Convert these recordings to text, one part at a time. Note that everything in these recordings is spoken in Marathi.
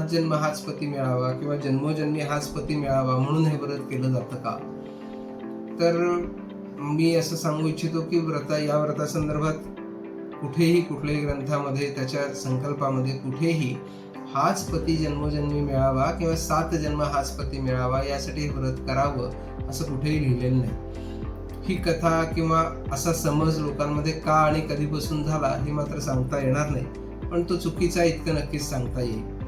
सात जन्म हाच पती मिळावा किंवा जन्मोजन्मी हाच पती मिळावा म्हणून हे व्रत केलं जातं का? तर मी असं सांगू इच्छितो की व्रता या व्रतासंदर्भात कुठेही कुठल्याही ग्रंथामध्ये त्याच्या संकल्पामध्ये कुठेही हाच पती जन्मोजन्मी मिळावा किंवा सात जन्म हाच पती मिळावा यासाठी हे व्रत करावं असं कुठेही लिहिलेलं नाही. ही कथा किंवा असा समज लोकांमध्ये का आणि कधीपासून झाला हे मात्र सांगता येणार नाही पण तो चुकीचा इतकं नक्कीच सांगता येईल.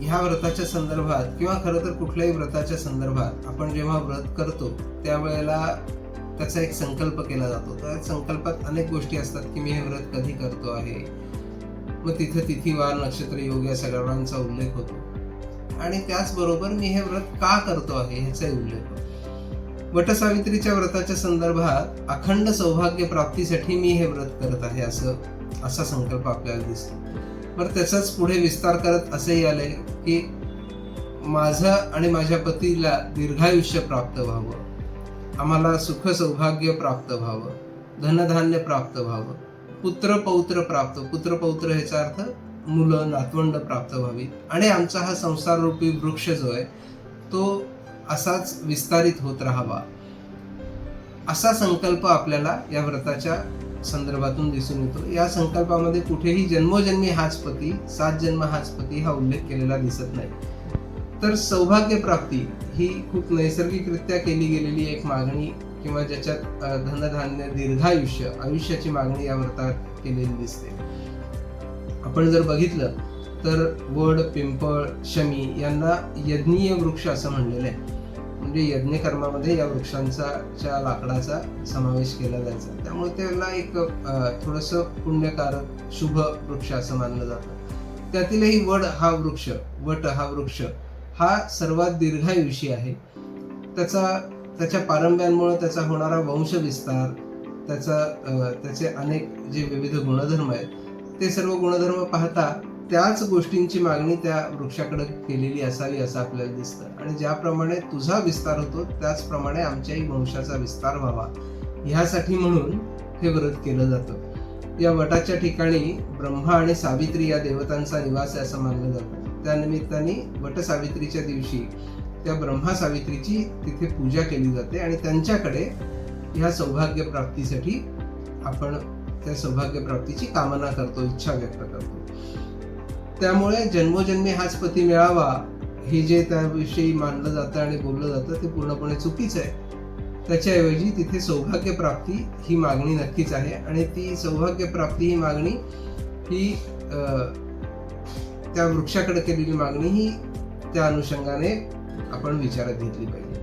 ह्या व्रताच्या संदर्भात किंवा खरं तर कुठल्याही व्रताच्या संदर्भात आपण जेव्हा व्रत करतो त्यावेळेला त्याचा एक संकल्प केला जातो. त्या संकल्पात अनेक गोष्टी असतात की मी हे व्रत कधी करतो आहे. मग तिथे तिथी वार नक्षत्र योग या सगळ्यांचा उल्लेख होतो. आणि त्याचबरोबर मी हे व्रत का करतो आहे ह्याचाही उल्लेख होतो. वटसावित्रीच्या व्रताच्या संदर्भात अखंड सौभाग्य प्राप्तीसाठी मी हे व्रत करत आहे असं असा संकल्प आपल्याला दिसतो. बरं त्याचाच पुढे विस्तार करत असेही आले की माझं आणि माझ्या पतीला दीर्घायुष्य प्राप्त व्हावं. आम्हाला सुख सौभाग्य प्राप्त व्हावं. धनधान्य प्राप्त व्हावं. पुत्र पौत्र प्राप्त पुत्र पौत्र ह्याचा अर्थ मुलं नातवंड प्राप्त व्हावी. आणि आमचा हा संसार रूपी वृक्ष जो आहे तो असाच विस्तारित होत राहावा. असा संकल्प आपल्याला या व्रताच्या संदर्भातून दिसून येतो. या संकल्पामध्ये कुठेही जन्मोजन्मी हाच पती सात जन्म हाच पती हा उल्लेख केलेला दिसत नाही. तर सौभाग्य प्राप्ती ही खूप नैसर्गिकरित्या केली गेलेली एक मागणी किंवा ज्याच्यात धनधान्य दीर्घायुष्य आयुष्याची मागणी या व्रतात केलेली दिसते. आपण जर बघितलं तर वड पिंपळ शमी यांना यज्ञीय वृक्ष असं म्हणलेलं आहे. म्हणजे यज्ञकर्मामध्ये या वृक्षांचा च्या लाकडाचा समावेश केला जायचा. त्यामुळे त्याला एक थोडस पुण्यकारक शुभ वृक्ष असं मानलं जातं. त्यातीलही वड हा वृक्ष वट हा वृक्ष हा सर्वात दीर्घायुषी आहे. त्याचा त्याच्या पारंब्यांमुळे त्याचा होणारा वंशविस्तार त्याचा त्याचे अनेक जे विविध गुणधर्म आहेत ते सर्व गुणधर्म पाहता त्याच गोष्टींची मागणी त्या वृक्षाकडे केलेली असावी असं आपल्याला दिसतं. आणि ज्याप्रमाणे तुझा विस्तार होतो त्याचप्रमाणे आमच्याही वंशाचा विस्तार व्हावा. ह्यासाठी म्हणून हे व्रत केलं जातं. या वटाच्या ठिकाणी ब्रह्मा आणि सावित्री या देवतांचा निवास आहे असं मानलं जातं. त्यानिमित्ताने वट सावित्रीच्या दिवशी त्या ब्रह्मा सावित्रीची तिथे पूजा केली जाते आणि त्यांच्याकडे ह्या सौभाग्य प्राप्तीसाठी आपण त्या सौभाग्य प्राप्तीची कामना करतो इच्छा व्यक्त करतो. त्यामुळे जन्मोजन्मी हाच पती मिळावा हे जे त्याविषयी मानलं जातं आणि बोललं जातं ते पूर्णपणे चुकीचं आहे. त्याच्याऐवजी तिथे सौभाग्यप्राप्ती ही मागणी नक्कीच आहे आणि ती सौभाग्यप्राप्ती ही मागणी ही त्या वृक्षाकडे केलेली मागणी ही त्या अनुषंगाने आपण विचारात घेतली पाहिजे.